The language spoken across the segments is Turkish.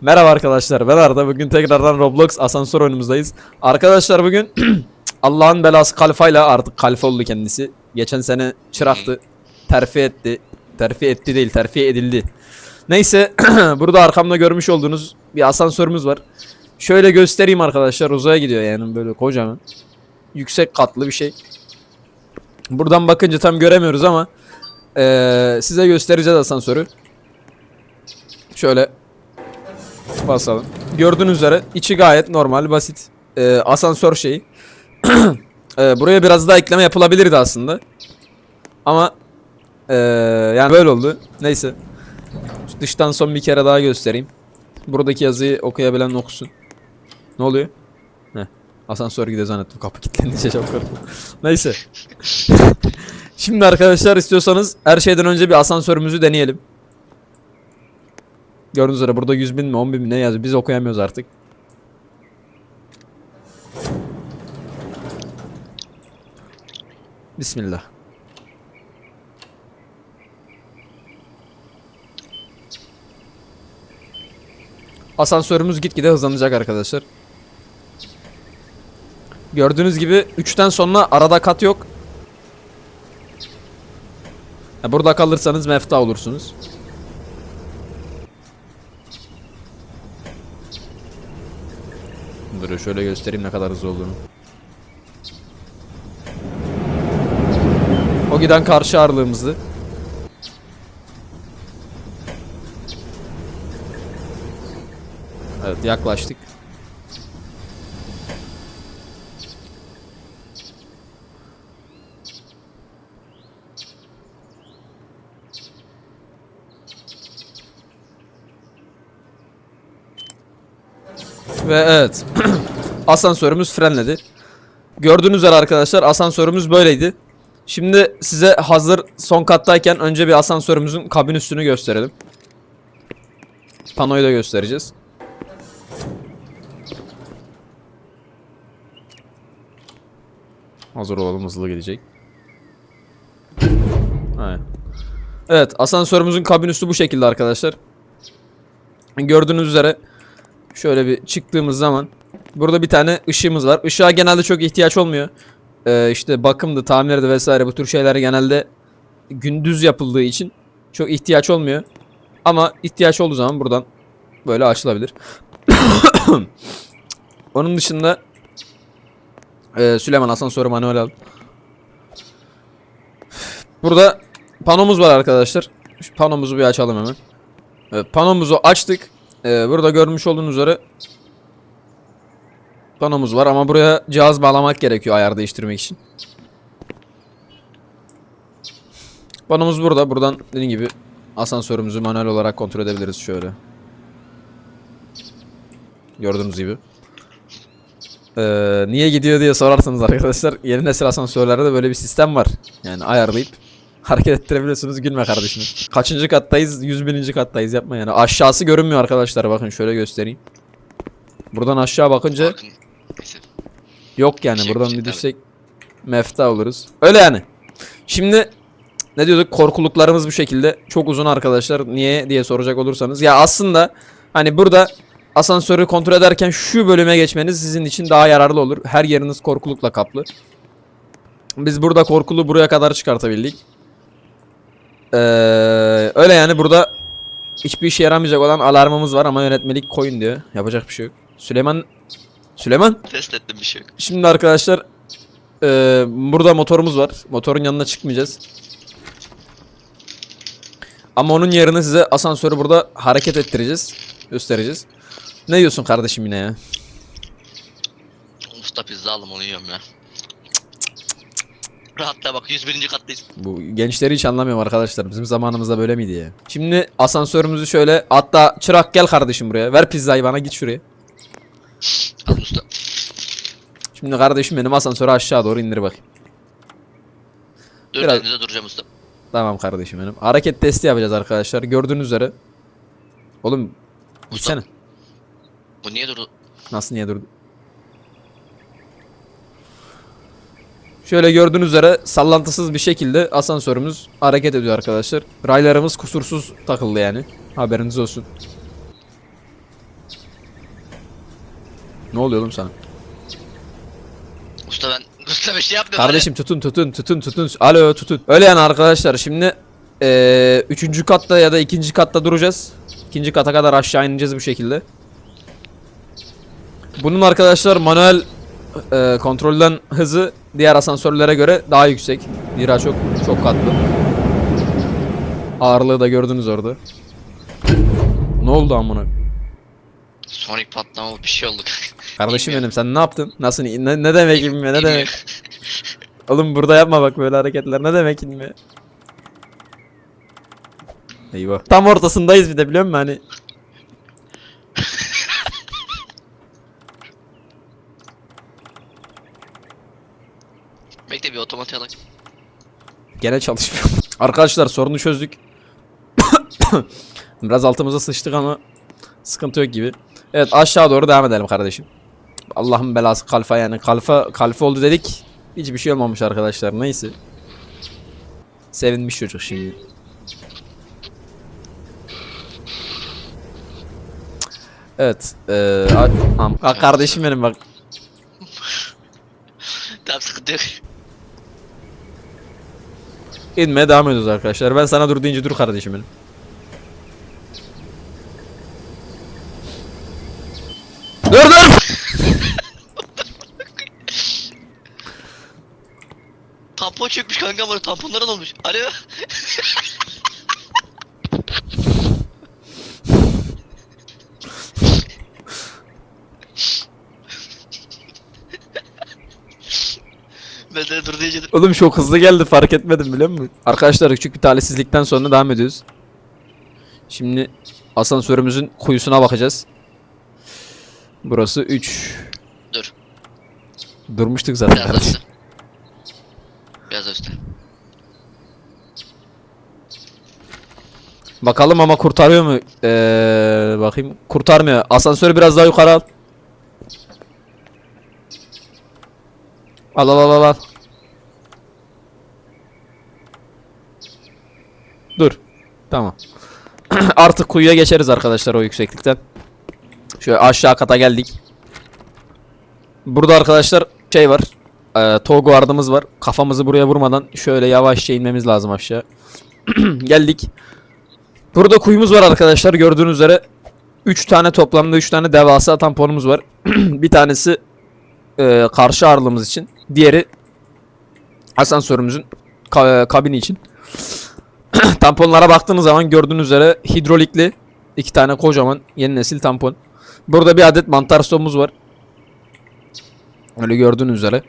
Merhaba arkadaşlar ben Arda bugün tekrardan Roblox asansör oyunumuzdayız. Arkadaşlar bugün Allah'ın belası kalfayla artık kalfa oldu kendisi. Geçen sene çıraktı. Terfi etti. Terfi etti değil terfi edildi. Neyse burada arkamda görmüş olduğunuz bir asansörümüz var. Şöyle göstereyim arkadaşlar uzaya gidiyor yani böyle kocaman. Yüksek katlı bir şey. Buradan bakınca tam göremiyoruz ama eee, size göstereceğiz asansörü. Şöyle basalım. Gördüğünüz üzere içi gayet normal, basit. Ee, asansör şeyi. Ee, buraya biraz daha ekleme yapılabilirdi aslında. Ama ee, yani böyle oldu. Neyse. Dıştan son bir kere daha göstereyim. Buradaki yazıyı okuyabilen okusun. Ne oluyor? Heh. Asansör gidiyor zannettim. Kapı kilitlenince çok korktum. Neyse. Şimdi arkadaşlar istiyorsanız her şeyden önce bir asansörümüzü deneyelim. Gördüğünüz üzere burada 100 bin mi 10 bin mi ne yazıyor biz okuyamıyoruz artık. Bismillah. Asansörümüz gitgide hızlanacak arkadaşlar. Gördüğünüz gibi 3'ten sonra arada kat yok. Burada kalırsanız mefta olursunuz. Dur şöyle göstereyim ne kadar hızlı olduğunu. O giden karşı ağırlığımızdı. Evet yaklaştık. Ve evet. asansörümüz frenledi. Gördüğünüz üzere arkadaşlar asansörümüz böyleydi. Şimdi size hazır son kattayken önce bir asansörümüzün kabin üstünü gösterelim. Panoyu da göstereceğiz. Hazır olalım hızlı gidecek. Evet asansörümüzün kabin üstü bu şekilde arkadaşlar. Gördüğünüz üzere Şöyle bir çıktığımız zaman burada bir tane ışığımız var. Işığa genelde çok ihtiyaç olmuyor. Ee, işte bakımdı, tamirdi vesaire bu tür şeyler genelde gündüz yapıldığı için çok ihtiyaç olmuyor. Ama ihtiyaç olduğu zaman buradan böyle açılabilir. Onun dışında ee, Süleyman asansörü manuel al. Burada panomuz var arkadaşlar. Şu panomuzu bir açalım hemen. Evet, panomuzu açtık. Ee, burada görmüş olduğunuz üzere panomuz var ama buraya cihaz bağlamak gerekiyor ayar değiştirmek için. Panomuz burada. Buradan dediğim gibi asansörümüzü manuel olarak kontrol edebiliriz şöyle. Gördüğünüz gibi. Ee, niye gidiyor diye sorarsanız arkadaşlar yeni nesil asansörlerde de böyle bir sistem var. Yani ayarlayıp hareket ettirebiliyorsunuz gülme kardeşim. Kaçıncı kattayız? 100 bininci kattayız yapma yani. Aşağısı görünmüyor arkadaşlar bakın şöyle göstereyim. Buradan aşağı bakınca Bakın. Neyse. yok yani Şey, buradan şey, bir düşsek mefta oluruz. Öyle yani. Şimdi ne diyorduk korkuluklarımız bu şekilde çok uzun arkadaşlar. Niye diye soracak olursanız. Ya aslında hani burada asansörü kontrol ederken şu bölüme geçmeniz sizin için daha yararlı olur. Her yeriniz korkulukla kaplı. Biz burada korkulu buraya kadar çıkartabildik. Ee, öyle yani burada hiçbir işe yaramayacak olan alarmımız var ama yönetmelik koyun diyor. Yapacak bir şey yok. Süleyman Süleyman Test ettim bir şey yok. Şimdi arkadaşlar eee, burada motorumuz var. Motorun yanına çıkmayacağız. Ama onun yerine size asansörü burada hareket ettireceğiz. Göstereceğiz. Ne diyorsun kardeşim yine ya? Usta pizza aldım onu yiyorum ya. Rahatla bak 101. kattayız. Bu gençleri hiç anlamıyorum arkadaşlar. Bizim zamanımızda böyle miydi ya? Şimdi asansörümüzü şöyle hatta çırak gel kardeşim buraya. Ver pizzayı bana git şuraya. Al usta. Şimdi kardeşim benim asansörü aşağı doğru indir bakayım. Dur Biraz- Biraz... duracağım usta. Tamam kardeşim benim. Hareket testi yapacağız arkadaşlar. Gördüğünüz üzere. Oğlum gitsene. Bu niye durdu? Nasıl niye durdu? Şöyle gördüğünüz üzere sallantısız bir şekilde asansörümüz hareket ediyor arkadaşlar. Raylarımız kusursuz takıldı yani. Haberiniz olsun. Ne oluyor oğlum sana? Usta ben usta bir şey yapmıyorum. Kardeşim tutun tutun tutun tutun. Alo tutun. Öyle yani arkadaşlar şimdi eee üçüncü katta ya da ikinci katta duracağız. İkinci kata kadar aşağı ineceğiz bu şekilde. Bunun arkadaşlar manuel eee, kontrolden hızı diğer asansörlere göre daha yüksek. Zira çok çok katlı. Ağırlığı da gördünüz orada. Ne oldu amına? Sonic patlama bir şey oldu. Kardeşim Bilmiyorum. benim sen ne yaptın? Nasıl ne, ne demek bilmiyor ne demek? Oğlum burada yapma bak böyle hareketler ne demek inme. Eyvah. Tam ortasındayız bir de biliyor musun hani. Bekle bir otomatik alalım. Gene çalışmıyor. Arkadaşlar sorunu çözdük. Biraz altımıza sıçtık ama sıkıntı yok gibi. Evet aşağı doğru devam edelim kardeşim. Allah'ın belası kalfa yani. Kalfa, kalfa oldu dedik. Hiçbir şey olmamış arkadaşlar neyse. Sevinmiş çocuk şimdi. Evet. A- kardeşim benim bak. Tamam sıkıntı yok. İnmeye devam ediyoruz arkadaşlar. Ben sana dur deyince dur kardeşim benim. Dur dur! Tampon çökmüş kanka var tamponların olmuş. Alo. Ben de dur deyince dur. Oğlum çok hızlı geldi fark etmedim biliyor musun? Arkadaşlar küçük bir talihsizlikten sonra devam ediyoruz. Şimdi asansörümüzün kuyusuna bakacağız. Burası 3. Dur. Durmuştuk zaten. Biraz kardeşim. üstte. Biraz üstte. Bakalım ama kurtarıyor mu? Ee, bakayım. Kurtarmıyor. Asansörü biraz daha yukarı al. Al al al al. Dur. Tamam. Artık kuyuya geçeriz arkadaşlar o yükseklikten. Şöyle aşağı kata geldik. Burada arkadaşlar şey var. Ee, tow guardımız var. Kafamızı buraya vurmadan şöyle yavaşça inmemiz lazım aşağı. geldik. Burada kuyumuz var arkadaşlar gördüğünüz üzere 3 tane toplamda 3 tane devasa tamponumuz var. bir tanesi e, karşı ağırlığımız için. Diğeri asansörümüzün ka- kabini için. Tamponlara baktığınız zaman gördüğünüz üzere hidrolikli iki tane kocaman yeni nesil tampon. Burada bir adet mantar stopumuz var. Öyle gördüğünüz üzere.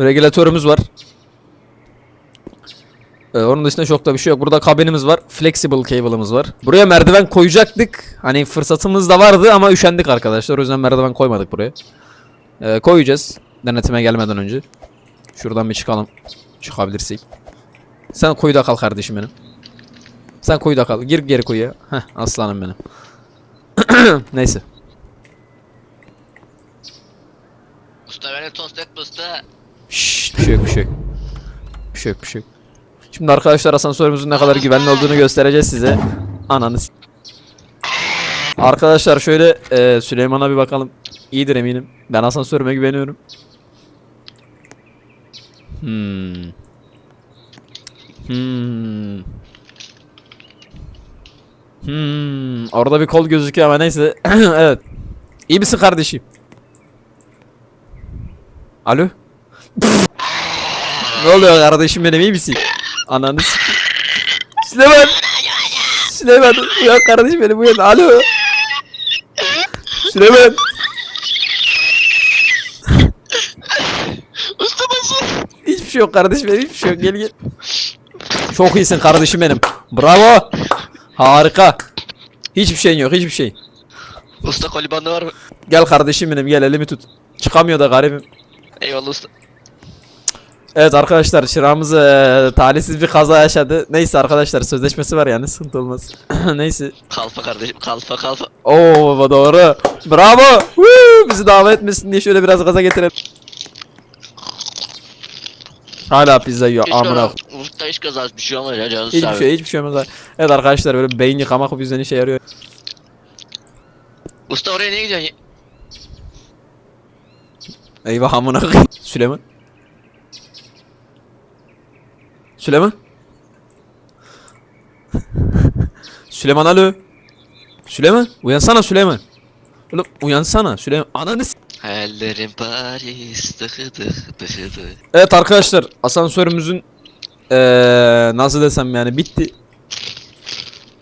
Regülatörümüz var. Ee, onun dışında çok da bir şey yok. Burada kabinimiz var. Flexible cable'ımız var. Buraya merdiven koyacaktık. Hani fırsatımız da vardı ama üşendik arkadaşlar. O yüzden merdiven koymadık buraya. Ee, koyacağız. Denetime gelmeden önce. Şuradan bir çıkalım. Çıkabilirsek. Sen kuyuda kal kardeşim benim. Sen kuyuda kal. Gir geri kuyuya. Heh aslanım benim. Neyse. Usta beni tost et usta. Şşş bir şey yok bir şey yok. Bir şey yok bir şey yok. Şimdi arkadaşlar asansörümüzün ne kadar güvenli olduğunu göstereceğiz size. Ananız. Arkadaşlar şöyle e, Süleyman'a bir bakalım. İyidir eminim. Ben asansörüme güveniyorum. Hmm. Hmm. Hmm. Orada bir kol gözüküyor ama neyse. evet. İyi misin kardeşim? Alo? ne oluyor kardeşim benim iyi misin? Ananı Süleyman! Süleyman uyan kardeşim benim uyan. Alo! Süleyman! Usta başı. Hiçbir şey yok kardeşim benim hiçbir şey yok gel gel. Çok iyisin kardeşim benim. Bravo! Harika. Hiçbir şeyin yok hiçbir şey. Usta kolibanda var mı? Gel kardeşim benim gel elimi tut. Çıkamıyor da garibim. Eyvallah usta. Evet arkadaşlar çırağımız eee, talihsiz bir kaza yaşadı. Neyse arkadaşlar sözleşmesi var yani sıkıntı olmaz. Neyse. Kalfa kardeşim kalfa kalfa. Oo doğru. Bravo. Woo! Bizi davet etmesin diye şöyle biraz gaza getirelim. Hala pizza yiyor amına. Usta hiç kazası bir şey olmaz ya canım Hiçbir şey hiçbir şey olmaz. Evet arkadaşlar böyle beyin yıkamak bu bizden işe yarıyor. Usta oraya niye gidiyorsun? Eyvah amına koyayım. Süleyman. Süleyman. Süleyman alo. Süleyman uyansana Süleyman. Oğlum uyansana Süleyman. Ananı Hayallerim Paris. Dıkı dık dıkı dık. Evet arkadaşlar asansörümüzün eee nasıl desem yani bitti.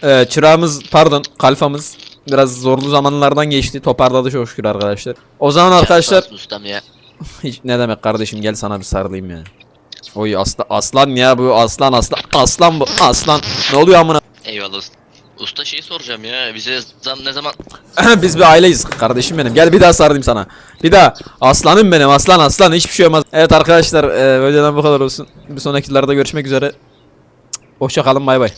Eee çırağımız pardon kalfamız biraz zorlu zamanlardan geçti. Toparladı çok şükür arkadaşlar. O zaman arkadaşlar ustam ya. hiç ne demek kardeşim gel sana bir sarılayım ya. Oy aslan aslan ya bu aslan aslan aslan bu aslan. Ne oluyor amına? Eyvallah usta. Usta şeyi soracağım ya. Bize ne zaman? Biz bir aileyiz kardeşim benim. Gel bir daha sarılayım sana. Bir daha. Aslanım benim aslan aslan hiçbir şey olmaz. Evet arkadaşlar eee böyleden bu kadar olsun. Bir sonrakilerde görüşmek üzere. Hoşça kalın bay bay.